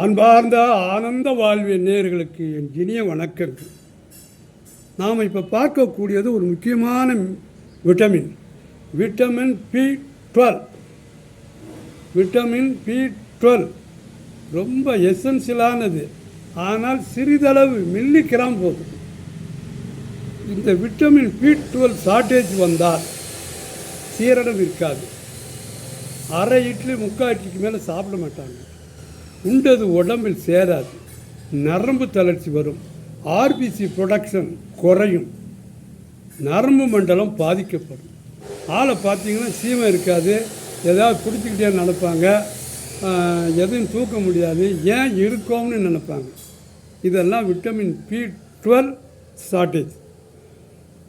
அன்பார்ந்த ஆனந்த வாழ்வின் நேர்களுக்கு என் இனிய வணக்கங்கள். நாம் இப்போ பார்க்கக்கூடியது ஒரு முக்கியமான vitamin vitamin B twelve vitamin B twelve ரொம்ப எசென்சியலானது ஆனால் சிறிதளவு மில்லி கிராம் போதும். இந்த விட்டமின் பி டுவெல் ஷார்ட்டேஜ் வந்தால் சீரடம் இருக்காது. அரை இட்லி முக்கால் இட்லிக்கு மேலே சாப்பிட மாட்டாங்க. உண்டது உடம்பில் சேராது. நரம்பு தளர்ச்சி வரும். ஆர்பிசி ப்ரொடக்ஷன் குறையும். நரம்பு மண்டலம் பாதிக்கப்படும். ஆளை பார்த்தீங்கன்னா சீமை இருக்காது. ஏதாவது பிடிச்சிக்கிட்டே நினப்பாங்க எதுவும் தூக்க முடியாது. ஏன் இருக்கோம்னு நினைப்பாங்க. இதெல்லாம் விட்டமின் பி டுவெல் ஷார்ட்டேஜ்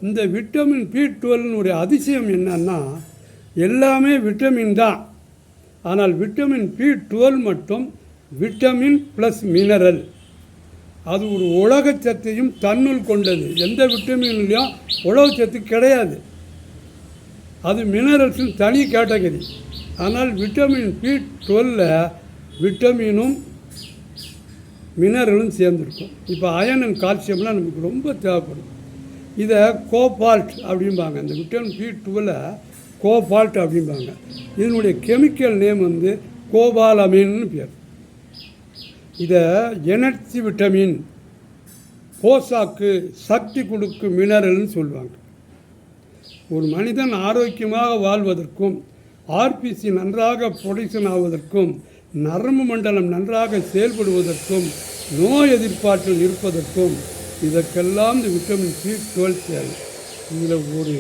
இந்த விட்டமின் பி டுவெல்னுடைய அதிசயம் என்னன்னா எல்லாமே விட்டமின் தான். ஆனால் விட்டமின் பி டுவெல் மட்டும் விட்டமின் ப்ளஸ் மினரல் அது ஒரு உலகச்சத்தையும் தன்னுள் கொண்டது. எந்த விட்டமின்லையும் உலகச்சத்து கிடையாது. அது மினரல்ஸின் தனி கேட்டகரி ஆனால் விட்டமின் பி டுவெல்ல விட்டமினும் மினரலும் சேர்ந்துருக்கும். இப்போ அயன் அண்ட் கால்சியம்லாம் நமக்கு ரொம்ப தேவைப்படும். இதை கோபால்ட் அப்படிம்பாங்க. இந்த விட்டமின் பி டுவெல்ல கோபால்ட் அப்படிம்பாங்க. இதனுடைய கெமிக்கல் நேம் வந்து கோபாலமின்னு பேர். இதை எனர்ஜி விட்டமின் போசாக்கு சக்தி கொடுக்கும் மினரல்னு சொல்லுவாங்க. ஒரு மனிதன் ஆரோக்கியமாக வாழ்வதற்கும் ஆர்பிசி நன்றாக ப்ரொடக்ஷன் ஆவதற்கும் நரம்பு மண்டலம் நன்றாக செயல்படுவதற்கும் நோய் எதிர்ப்பாற்றல் இருப்பதற்கும் இதற்கெல்லாம் இந்த விட்டமின் சி டுவெல் தேவை. இதில் ஒரு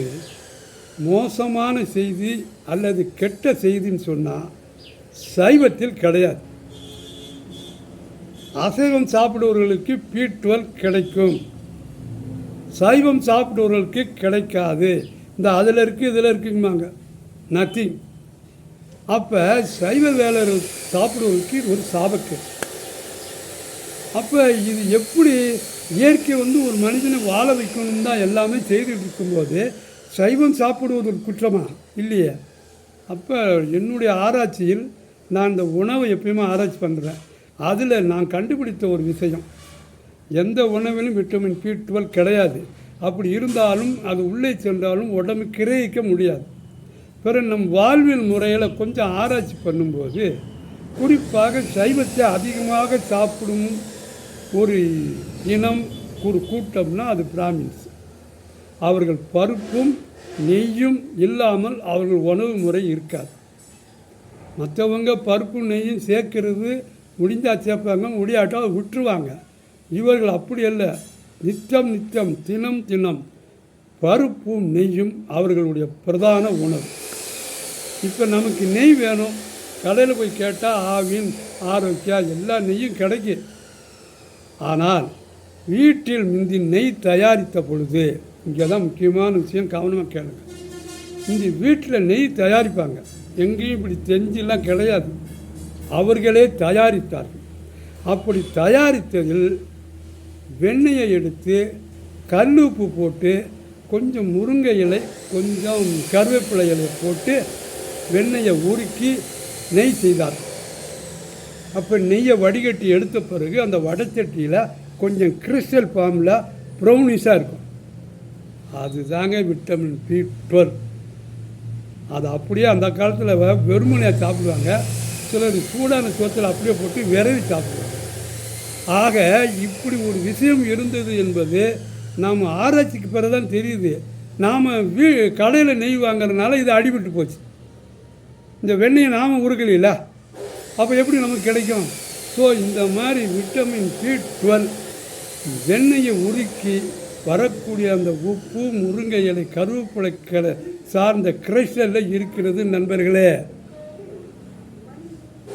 மோசமான செய்தி அல்லது கெட்ட செய்தின்னு சொன்னால் சைவத்தில் கிடையாது. அசைவம் சாப்பிடுவர்களுக்கு பி டுவெல் கிடைக்கும். சைவம் சாப்பிடுவர்களுக்கு கிடைக்காது. இந்த அதில் இருக்குது இதில் இருக்குங்கம்மாங்க நத்திங் அப்போ சைவ வேலர் சாப்பிடுவதற்கு ஒரு சாபக்கு. அப்போ இது எப்படி இயற்கை வந்து ஒரு மனிதனை வாழ வைக்கணும் தான் எல்லாமே செய்துட்டு இருக்கும்போது சைவம் சாப்பிடுவது ஒரு குற்றமா? இல்லையே. அப்போ என்னுடைய ஆராய்ச்சியில் நான் இந்த உணவை எப்பயுமே ஆராய்ச்சி பண்ணுறேன் அதில் நான் கண்டுபிடித்த ஒரு விஷயம். எந்த உணவிலும் விட்டமின் பி டுவெல் கிடையாது. அப்படி இருந்தாலும் அது உள்ளே சென்றாலும் உடம்பு கிரகிக்க முடியாது. பிறகு நம் வாழ்வியல் முறையில் கொஞ்சம் ஆராய்ச்சி பண்ணும்போது குறிப்பாக சைவத்தை அதிகமாக சாப்பிடும் ஒரு இனம் ஒரு கூட்டம்னா அது பிராமின்ஸ். அவர்கள் பருப்பும் நெய்யும் இல்லாமல் அவர்கள் உணவு முறை இருக்காது. மற்றவங்க பருப்பும் நெய்யும் சேர்க்கிறது முடிஞ்சா சேர்ப்பாங்க முடியாட்டால் விட்டுருவாங்க. இவர்கள் அப்படி அல்ல. நித்தம் நித்தம் தினம் தினம் பருப்பும் நெய்யும் அவர்களுடைய பிரதான உணவு. இப்போ நமக்கு நெய் வேணும். கடையில் போய் கேட்டால் ஆவின் ஆரோக்கியா எல்லா நெய்யும் கிடைக்கும். ஆனால் வீட்டில் முந்தி நெய் தயாரித்த பொழுது இங்கே தான் முக்கியமான விஷயம் கவனமாக கேளுங்க. இந்த வீட்டில் நெய் தயாரிப்பாங்க. எங்கேயும் இப்படி தெரிஞ்செல்லாம் கிடையாது. அவர்களே தயாரித்தார்கள். அப்படி தயாரித்ததில் வெண்ணெயை எடுத்து கல் உப்பு போட்டு கொஞ்சம் முருங்கை இலை கொஞ்சம் கருவேப்பிலை இலை போட்டு வெண்ணெயை உருக்கி நெய் செய்தார்கள் அப்போ நெய்யை வடிகட்டி எடுத்த பிறகு அந்த வடைச்சட்டியில் கொஞ்சம் கிறிஸ்டல் ஃபார்மில் ப்ரௌனிஷாக இருக்கும். அதுதாங்க விட்டமின் பி டுவெல். அது அப்படியே அந்த காலத்தில் வெறுமனையாக சாப்பிடுவாங்க. சிலர் சூடான சோத்தில் அப்படியே போட்டு விரவி சாப்பிடுவாங்க ஆக இப்படி ஒரு விஷயம் இருந்தது என்பது நாம் ஆராய்ச்சிக்கு பிறகு தான் தெரியுது. நாம் வீ கடையில் நெய் வாங்குறதுனால இது அடிபட்டு போச்சு. இந்த வெண்ணெயை நாம் உருகலையில? அப்போ எப்படி நமக்கு கிடைக்கும்? ஸோ இந்த மாதிரி விட்டமின் பி டுவெல் வெண்ணெயை உருக்கி வரக்கூடிய அந்த உப்பு முருங்கை இலை கருவேப்பிலை சார்ந்த கிரைஸ்டலில் இருக்கிறது நண்பர்களே.